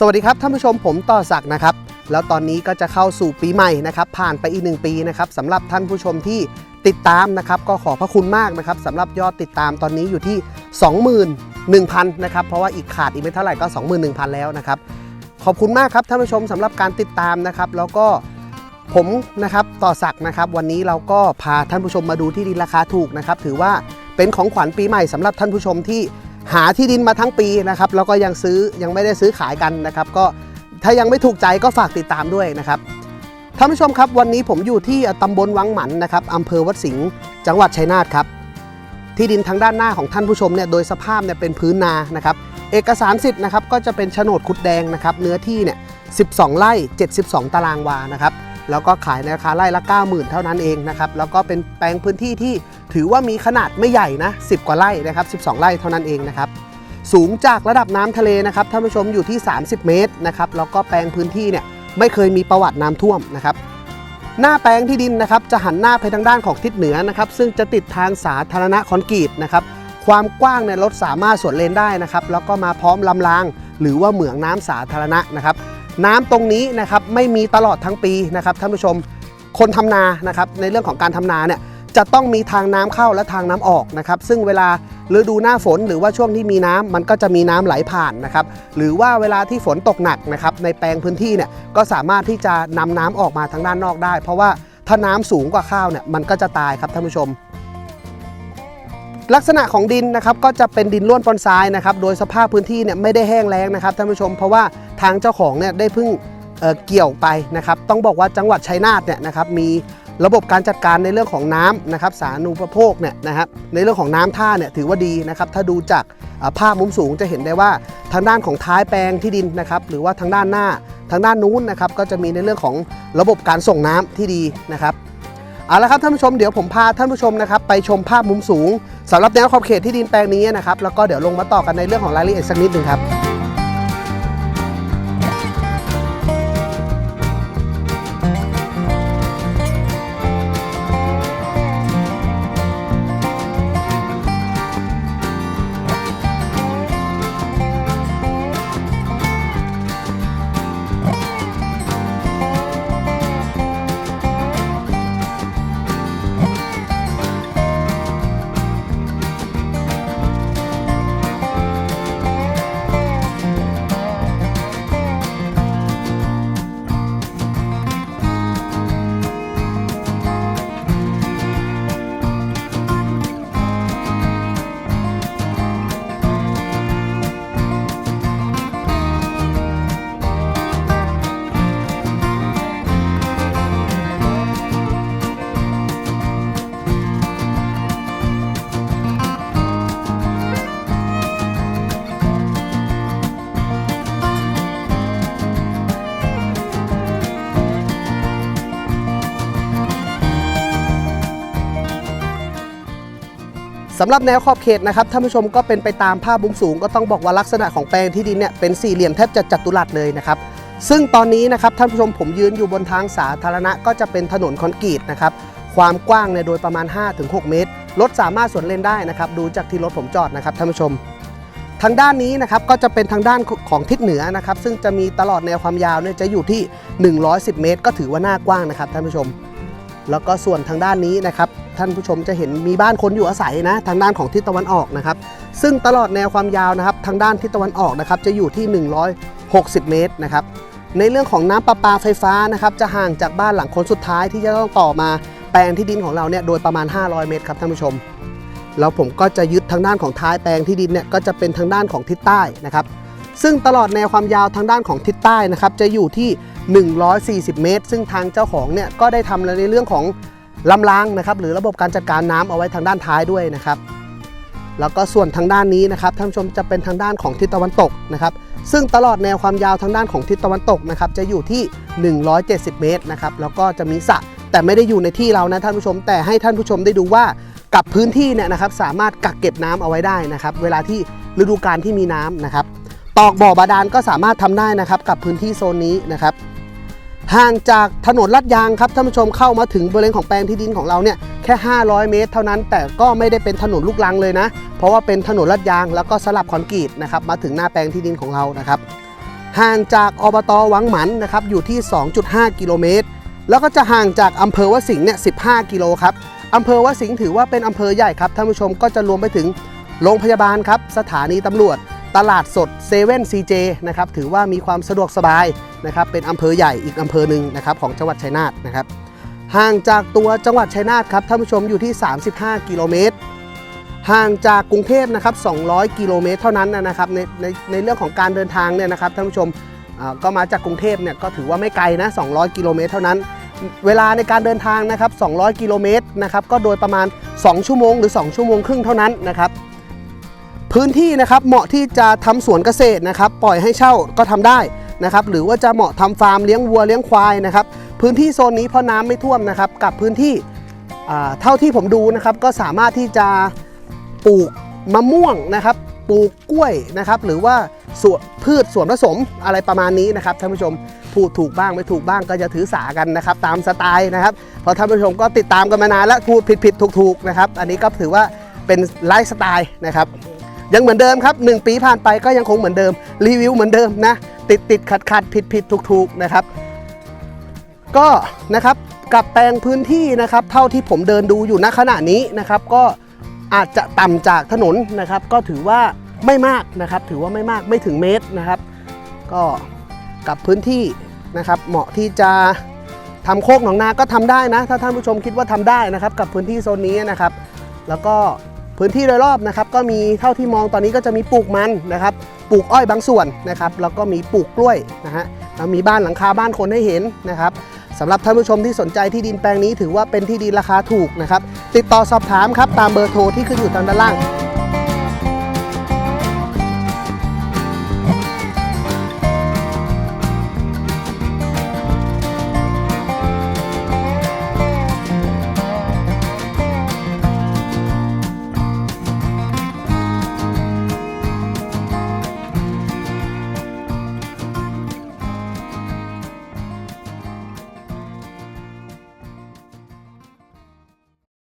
สวัสดีครับท่านผู้ชมผมต่อศักดิ์นะครับ แล้วตอนนี้ก็จะเข้าสู่ปีใหม่นะครับผ่านไปอีกหนึ่งปีนะครับสำหรับท่านผู้ชมที่ติดตามนะครับก็ขอพระคุณมากนะครับสำหรับยอดติดตามตอนนี้อยู่ที่ 21,000นะครับเพราะว่าอีกขาดอีกไม่เท่าไหร่ก็ 21,000 แล้วนะครับขอบคุณมากครับท่านผู้ชมสำหรับการติดตามนะครับ แล้วก็ผมนะครับต่อศักดิ์นะครับ วันนี้เราก็พาท่านผู้ชมมาดูที่ดินราคาถูกนะครับถือว่าเป็นของขวัญปีใหม่สำหรับท่านผู้ชมที่ หาที่ดินมาทั้งปีนะครับแล้วก็ยังซื้อยังไม่ได้ซื้อขายกันนะครับก็ถ้ายังไม่ถูกใจก็ฝากติดตามด้วยนะครับท่านผู้ชมครับวันนี้ผมอยู่ที่ตำบลวังหมันนะครับอำเภอวัดสิงห์จังหวัดชัยนาทครับที่ดินทางด้านหน้าของท่านผู้ชมเนี่ยโดยสภาพเนี่ยเป็นพื้นนานะครับเอกสารสิทธิ์นะครับก็จะเป็นโฉนดคุดแดงนะครับเนื้อที่เนี่ย12 ไร่ 72 ตารางวานะครับ แล้วก็ขายในราคาไร่ละ 90,000 เท่านั้นเองนะครับแล้วก็เป็นแปลงพื้นที่ที่ถือว่ามีขนาดไม่ใหญ่นะ 10 กว่าไร่นะครับ 12 ไร่เท่านั้นเองนะครับสูงจากระดับน้ำทะเลนะครับท่านผู้ชมอยู่ที่ 30 เมตรนะครับแล้วก็แปลงพื้นที่เนี่ยไม่เคยมีประวัติน้ำท่วมนะครับหน้าแปลงที่ดินนะครับจะหันหน้าไปทางด้านของทิศเหนือนะครับซึ่งจะติดทางสาธารณะคอนกรีตนะครับความกว้างในยรถสามารถสวนเลนได้นะครับแล้วก็มาพร้อมลำราง หรือว่าเหมืองน้ำสาธารณะนะครับ น้ำตรงนี้นะครับไม่มีตลอดทั้งปีนะครับท่านผู้ชมคนทำนานะครับในเรื่องของการทำนาเนี่ยจะต้องมีทางน้ำเข้าและทางน้ำออกนะครับซึ่งเวลาฤดูหน้าฝนหรือว่าช่วงที่มีน้ำมันก็จะมีน้ำไหลผ่านนะครับหรือว่าเวลาที่ฝนตกหนักนะครับในแปลงพื้นที่เนี่ยก็สามารถที่จะนำน้ำออกมาทางด้านนอกได้ เพราะว่าถ้าน้ำสูงกว่าข้าวเนี่ยมันก็จะตายครับท่านผู้ชม ลักษณะของดินนะครับก็จะเป็นดินร่วนปนทรายนะครับโดยสภาพพื้นที่เนี่ยไม่ได้แห้งแล้งนะครับท่านผู้ชมเพราะว่าทางเจ้าของเนี่ยได้เพิ่งเเกี่ยวไปนะครับต้องบอกว่าจังหวัดชัยนาทเนี่ยนะครับมีระบบการจัดการในเรื่องของน้ำนะครับสาธารณูปโภคเนี่ยนะครับในเรื่องของน้ำท่าเนี่ยถือว่าดีนะครับถ้าดูจากภาพมุมสูงจะเห็นได้ว่าทางด้านของท้ายแปลงที่ดินนะครับหรือว่าทางด้านหน้าทางด้านนู้นนะครับก็จะมีในเรื่องของระบบการส่งน้ำที่ดีนะครับ เอาละครับท่านผู้ชมเดี๋ยวผมพาท่านผู้ชมนะครับไปชมภาพมุมสูงสำหรับแนวขอบเขตที่ดินแปลงนี้นะครับแล้วก็เดี๋ยวลงมาต่อกันในเรื่องของรายละเอียดสักนิดหนึ่งครับ สำหรับแนวขอบเขตนะครับท่านผู้ชมก็เป็นไปตามภาพมุมสูง ก็ต้องบอกว่าลักษณะของแปลงที่ดินเนี่ยเป็นสี่เหลี่ยมแทบจะจัตุรัสเลยนะครับซึ่งตอนนี้นะครับท่านผู้ชมผมยืนอยู่บนทางสาธารณะก็จะเป็นถนนคอนกรีตนะครับความกว้างเนี่ยโดยประมาณ 5-6 เมตรรถสามารถสวนเลนได้นะครับดูจากที่รถผมจอดนะครับท่านผู้ชม ทางด้านนี้นะครับก็จะเป็นทางด้านของทิศเหนือนะครับซึ่งจะมีตลอดแนวความยาวเนี่ยจะอยู่ที่ 110 เมตร ก็ถือว่าหน้ากว้างนะครับท่านผู้ชม แล้วก็ส่วนทางด้านนี้นะครับ ท่านผู้ชมจะเห็นมีบ้านคนอยู่อาศัยนะ ทางด้านของทิศตะวันออกนะครับ ซึ่งตลอดแนวความยาวนะครับ ทางด้านทิศตะวันออกนะครับ จะอยู่ที่ 160 เมตรนะครับ ในเรื่องของน้ำประปาไฟฟ้านะครับ จะห่างจากบ้านหลังคนสุดท้ายที่จะต้องต่อมาแปลงที่ดินของเราเนี่ยโดยประมาณ 500 เมตรครับท่านผู้ชมแล้วผมก็จะยึดทางด้านของท้ายแปลงที่ดินเนี่ยก็จะเป็นทางด้านของทิศใต้นะครับ ซึ่งตลอดแนวความยาวทางด้านของทิศใต้นะครับ จะอยู่ที่ 140 เมตร ซึ่งทางเจ้าของเนี่ยก็ได้ทำในเรื่องของ ลำรางนะครับหรือระบบการจัดการน้ำเอาไว้ทางด้านท้ายด้วยนะครับแล้วก็ส่วนทางด้านนี้นะครับท่านผู้ชมจะเป็นทางด้านของทิศตะวันตกนะครับซึ่งตลอดแนวความยาวทางด้านของทิศตะวันตกนะครับจะอยู่ที่ 170 เมตรนะครับแล้วก็จะมีสระแต่ไม่ได้อยู่ในที่เรานะท่านผู้ชม แต่ให้ท่านผู้ชมได้ดูว่ากับพื้นที่เนี่ยนะครับสามารถกักเก็บน้ำเอาไว้ได้นะครับเวลาที่ฤดูกาลที่มีน้ำนะครับตอกบ่อบาดาลก็สามารถทำได้นะครับกับพื้นที่โซนนี้นะครับ ห่างจากถนนลาดยางครับท่านผู้ชมเข้ามาถึงบริเวณของแปลงที่ดินของเราเนี่ยแค่ 500 เมตร เท่านั้น แต่ก็ไม่ได้เป็นถนนลูกรังเลยนะ เพราะว่าเป็นถนนลาดยางแล้วก็สลับคอนกรีตนะครับมาถึงหน้าแปลงที่ดินของเรานะครับห่างจากอบตวังหมันนะครับอยู่ที่ 2.5 กิโลเมตร แล้วก็จะห่างจากอำเภอวสิงห์เนี่ย 15 กิโลครับอำเภอวสิงห์ถือว่าเป็นอำเภอใหญ่ครับท่านผู้ชมก็จะรวมไปถึงโรงพยาบาลครับสถานีตำรวจ ตลาดสดเซเว่นซีเจนะครับถือว่ามีความสะดวกสบายนะครับเป็นอำเภอใหญ่อีกอำเภอหนึ่งนะครับของจังหวัดชัยนาทนะครับห่างจากตัวจังหวัดชัยนาทครับท่านผู้ชมอยู่ที่ 35 กิโลเมตรห่างจากกรุงเทพนะครับ 200 กิโลเมตรเท่านั้นนะครับในในในเรื่องของการเดินทางเนี่ยนะครับท่านผู้ชมอ่าก็มาจากกรุงเทพเนี่ยก็ถือว่าไม่ไกลนะ 200 กิโลเมตรเท่านั้น เวลาในการเดินทางนะครับ 200 กิโลเมตรนะครับก็โดยประมาณ 2 ชั่วโมงหรือ 2 ชั่วโมงครึ่งเท่านั้นนะครับ พื้นที่นะครับเหมาะที่จะทำสวนเกษตรนะครับ ปล่อยให้เช่าก็ทำได้นะครับ หรือว่าจะเหมาะทำฟาร์มเลี้ยงวัวเลี้ยงควายนะครับ พื้นที่โซนนี้เพราะน้ำไม่ท่วมนะครับ กับพื้นที่อ่าเท่าที่ผมดูนะครับ ก็สามารถที่จะปลูกมะม่วงนะครับ ปลูกกล้วยนะครับ หรือว่าสวนพืชสวนผสมอะไรประมาณนี้นะครับท่านผู้ชมพูดถูกบ้างไม่ถูกบ้างก็จะถือสากันนะครับ ตามสไตล์นะครับเพราะท่านผู้ชมก็ติดตามกันมานานแล้วพูดผิดผิดถูกถูกนะครับ อันนี้ก็ถือว่าเป็นไลฟ์สไตล์นะครับ ยังเหมือนเดิมครับ 1 ปีผ่านไปก็ยังคงเหมือนเดิม รีวิวเหมือนเดิมนะ ติดติดขัดขัดผิดผิดถูกถูกนะครับ ก็นะครับกับแปลงพื้นที่นะครับ เท่าที่ผมเดินดูอยู่ณขณะนี้นะครับ ก็อาจจะต่ำจากถนนนะครับ ก็ถือว่าไม่มากนะครับ ถือว่าไม่มากไม่ถึงเมตรนะครับ ก็กับพื้นที่นะครับ เหมาะที่จะทำโคกหนองนาก็ทำได้นะ ถ้าท่านผู้ชมคิดว่าทำได้นะครับ กับพื้นที่โซนนี้นะครับ แล้วก็ พื้นที่โดยรอบนะครับก็มีเท่าที่มองตอนนี้ก็จะมีปลูกมันนะครับปลูกอ้อยบางส่วนนะครับแล้วก็มีปลูกกล้วยนะฮะแล้วมีบ้านหลังคาบ้านคนให้เห็นนะครับสำหรับท่านผู้ชมที่สนใจที่ดินแปลงนี้ถือว่าเป็นที่ดินราคาถูกนะครับติดต่อสอบถามครับตามเบอร์โทรที่ขึ้นอยู่ทางด้านล่าง